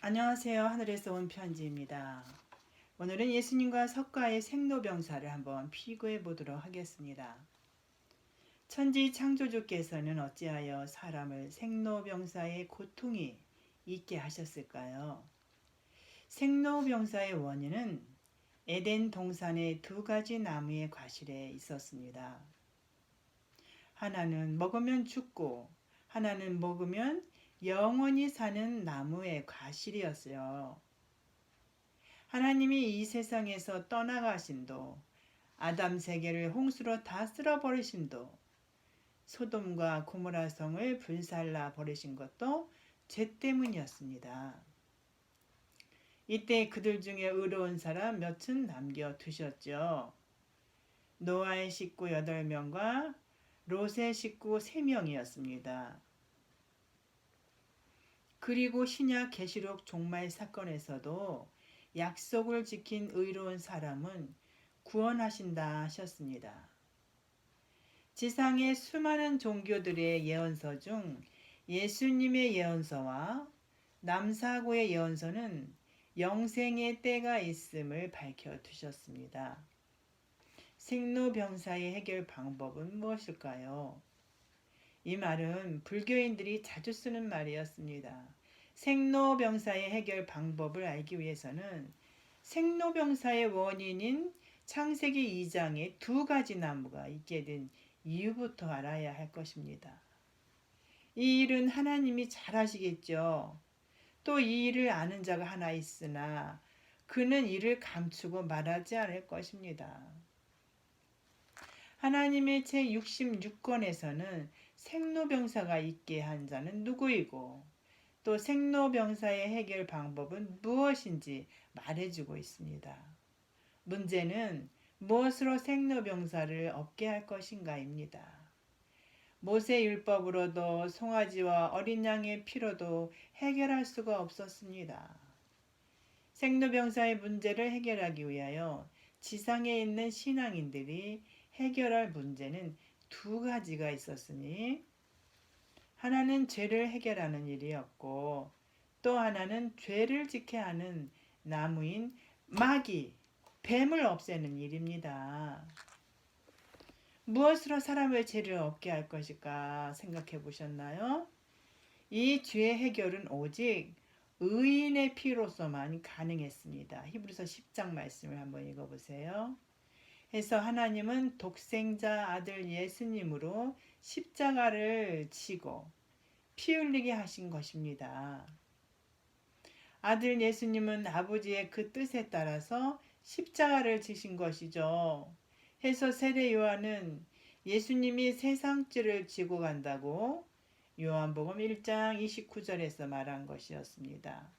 안녕하세요. 하늘에서 온 편지입니다. 오늘은 예수님과 석가의 생로병사를 한번 피고해 보도록 하겠습니다. 천지 창조주께서는 어찌하여 사람을 생로병사의 고통이 있게 하셨을까요? 생로병사의 원인은 에덴 동산의 두 가지 나무의 과실에 있었습니다. 하나는 먹으면 죽고 하나는 먹으면 영원히 사는 나무의 과실이었어요. 하나님이 이 세상에서 떠나가신도 아담 세계를 홍수로 다 쓸어버리신도 소돔과 고모라 성을 불살라 버리신 것도 죄 때문이었습니다. 이때 그들 중에 의로운 사람 몇은 남겨 두셨죠. 노아의 식구 8명과 롯의 식구 3명이었습니다. 그리고 신약 계시록 종말 사건에서도 약속을 지킨 의로운 사람은 구원하신다 하셨습니다. 지상의 수많은 종교들의 예언서 중 예수님의 예언서와 남사고의 예언서는 영생의 때가 있음을 밝혀 두셨습니다. 생로병사의 해결 방법은 무엇일까요? 이 말은 불교인들이 자주 쓰는 말이었습니다. 생로병사의 해결 방법을 알기 위해서는 생로병사의 원인인 창세기 2장에 두 가지 나무가 있게 된 이유부터 알아야 할 것입니다. 이 일은 하나님이 잘 아시겠죠. 또 이 일을 아는 자가 하나 있으나 그는 이를 감추고 말하지 않을 것입니다. 하나님의 제 66권에서는 생로병사가 있게 한 자는 누구이고 또 생로병사의 해결 방법은 무엇인지 말해주고 있습니다. 문제는 무엇으로 생로병사를 없게 할 것인가입니다. 모세 율법으로도 송아지와 어린 양의 피로도 해결할 수가 없었습니다. 생로병사의 문제를 해결하기 위하여 지상에 있는 신앙인들이 해결할 문제는 두 가지가 있었으니 하나는 죄를 해결하는 일이었고 또 하나는 죄를 지켜 하는 나무인 마귀, 뱀을 없애는 일입니다. 무엇으로 사람의 죄를 없게 할 것일까 생각해 보셨나요? 이 죄 해결은 오직 의인의 피로서만 가능했습니다. 히브리서 10장 말씀을 한번 읽어보세요. 해서 하나님은 독생자 아들 예수님으로 십자가를 지고 피 흘리게 하신 것입니다. 아들 예수님은 아버지의 그 뜻에 따라서 십자가를 지신 것이죠. 해서 세례 요한은 예수님이 세상죄를 지고 간다고 요한복음 1장 29절에서 말한 것이었습니다.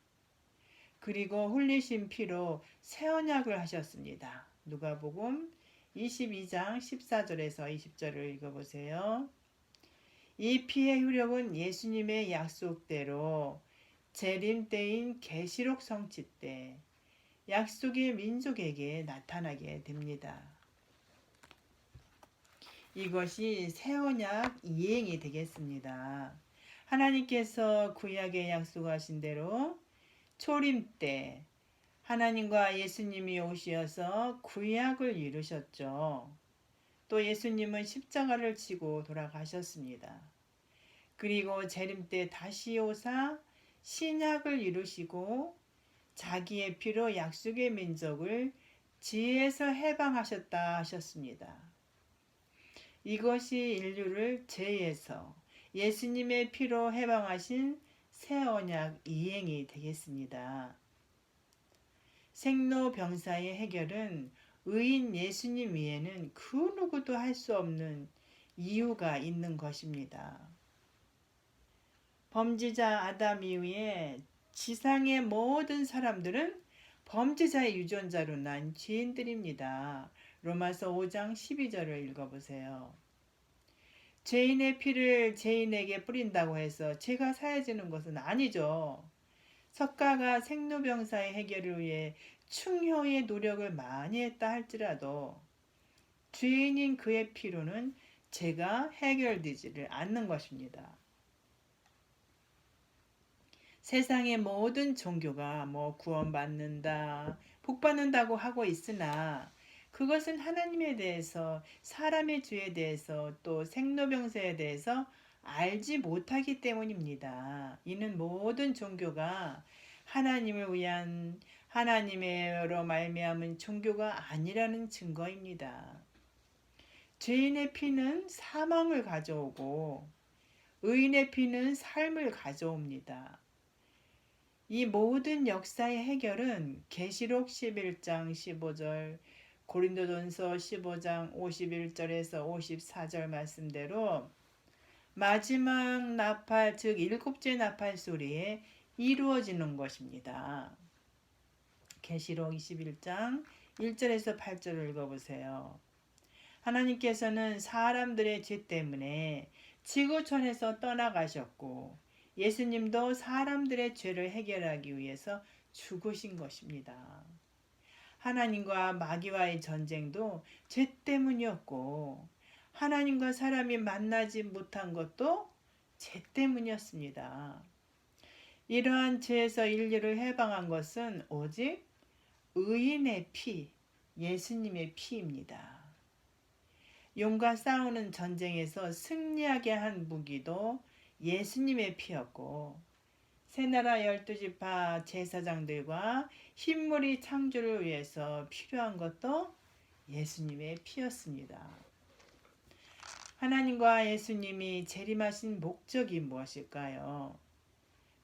그리고 흘리신 피로 새 언약을 하셨습니다. 누가복음 22장 14절에서 20절을 읽어보세요. 이 피의 효력은 예수님의 약속대로 재림 때인 계시록 성취 때 약속의 민족에게 나타나게 됩니다. 이것이 새 언약 이행이 되겠습니다. 하나님께서 구약에 약속하신 대로 초림 때 하나님과 예수님이 오시어서 구약을 이루셨죠. 또 예수님은 십자가를 지고 돌아가셨습니다. 그리고 재림 때 다시 오사 신약을 이루시고 자기의 피로 약속의 민족을 지혜에서 해방하셨다 하셨습니다. 이것이 인류를 죄에서 예수님의 피로 해방하신 새 언약 이행이 되겠습니다. 생로병사의 해결은 의인 예수님 위에는 그 누구도 할 수 없는 이유가 있는 것입니다. 범죄자 아담 이후에 지상의 모든 사람들은 범죄자의 유전자로 난 죄인들입니다. 로마서 5장 12절을 읽어보세요. 죄인의 피를 죄인에게 뿌린다고 해서 죄가 사해지는 것은 아니죠. 석가가 생로병사의 해결을 위해 충효의 노력을 많이 했다 할지라도 죄인인 그의 피로는 죄가 해결되지를 않는 것입니다. 세상의 모든 종교가 뭐 구원받는다, 복받는다고 하고 있으나 그것은 하나님에 대해서 사람의 죄에 대해서 또 생로병사에 대해서 알지 못하기 때문입니다. 이는 모든 종교가 하나님을 위한 하나님의로 말미암은 종교가 아니라는 증거입니다. 죄인의 피는 사망을 가져오고 의인의 피는 삶을 가져옵니다. 이 모든 역사의 해결은 계시록 11장 15절, 고린도전서 15장 51절에서 54절 말씀대로 마지막 나팔 즉 일곱째 나팔 소리에 이루어지는 것입니다. 계시록 21장 1절에서 8절을 읽어보세요. 하나님께서는 사람들의 죄 때문에 지구촌에서 떠나가셨고 예수님도 사람들의 죄를 해결하기 위해서 죽으신 것입니다. 하나님과 마귀와의 전쟁도 죄 때문이었고 하나님과 사람이 만나지 못한 것도 죄 때문이었습니다. 이러한 죄에서 인류를 해방한 것은 오직 의인의 피, 예수님의 피입니다. 용과 싸우는 전쟁에서 승리하게 한 무기도 예수님의 피였고 새나라 열두 지파 제사장들과 흰물이 창조를 위해서 필요한 것도 예수님의 피였습니다. 하나님과 예수님이 재림하신 목적이 무엇일까요?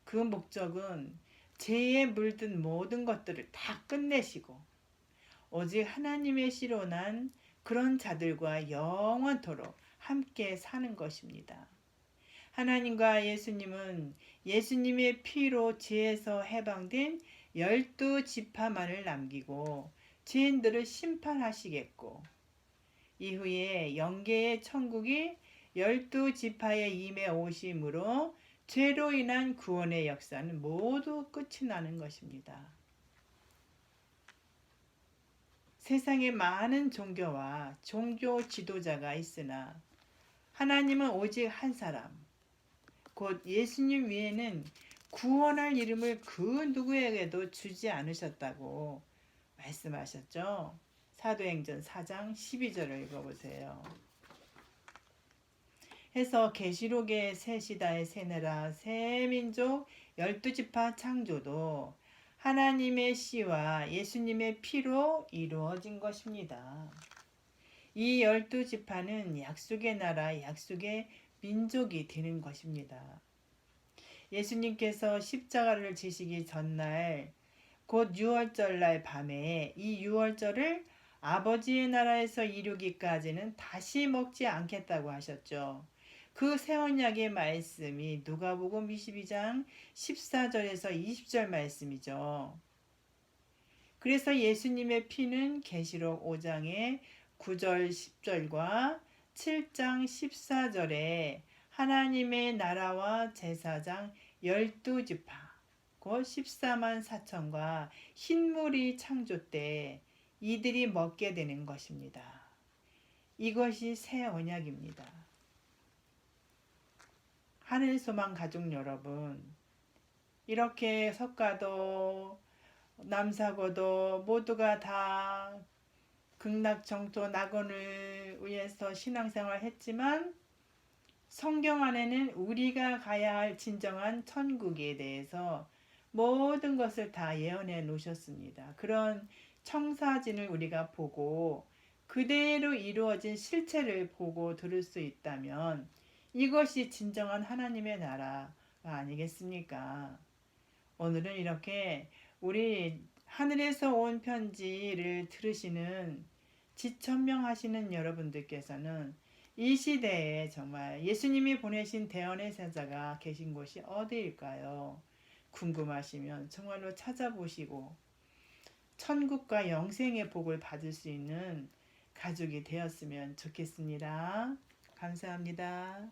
그 목적은 죄에 물든 모든 것들을 다 끝내시고 오직 하나님의 씨로 난 그런 자들과 영원토록 함께 사는 것입니다. 하나님과 예수님은 예수님의 피로 죄에서 해방된 열두 지파만을 남기고 죄인들을 심판하시겠고 이후에 영계의 천국이 열두 지파에 임해 오심으로 죄로 인한 구원의 역사는 모두 끝이 나는 것입니다. 세상에 많은 종교와 종교 지도자가 있으나 하나님은 오직 한 사람, 곧 예수님 외에는 구원할 이름을 그 누구에게도 주지 않으셨다고 말씀하셨죠. 사도행전 4장 12절을 읽어보세요. 해서 계시록의 새 시다의 새나라 새 민족 열두 지파 창조도 하나님의 씨와 예수님의 피로 이루어진 것입니다. 이 열두 지파는 약속의 나라, 약속의 민족이 되는 것입니다. 예수님께서 십자가를 지시기 전날 곧 6월절 날 밤에 이 6월절을 아버지의 나라에서 이루기까지는 다시 먹지 않겠다고 하셨죠. 그 세언약의 말씀이 누가복음 22장 14절에서 20절 말씀이죠. 그래서 예수님의 피는 계시록 5장의 9절 10절과 7장 14절에 하나님의 나라와 제사장 12지파 곧 14만 4천과 흰물이 창조 때 이들이 먹게 되는 것입니다. 이것이 새 언약입니다. 하늘 소망 가족 여러분, 이렇게 석가도 남사고도 모두가 다 극락정토 낙원을 위해서 신앙생활 했지만 성경 안에는 우리가 가야 할 진정한 천국에 대해서 모든 것을 다 예언해 놓으셨습니다. 그런 청사진을 우리가 보고 그대로 이루어진 실체를 보고 들을 수 있다면 이것이 진정한 하나님의 나라가 아니겠습니까? 오늘은 이렇게 우리 하늘에서 온 편지를 들으시는 지천명하시는 여러분들께서는 이 시대에 정말 예수님이 보내신 대언의 사자가 계신 곳이 어디일까요? 궁금하시면 정말로 찾아보시고 천국과 영생의 복을 받을 수 있는 가족이 되었으면 좋겠습니다. 감사합니다.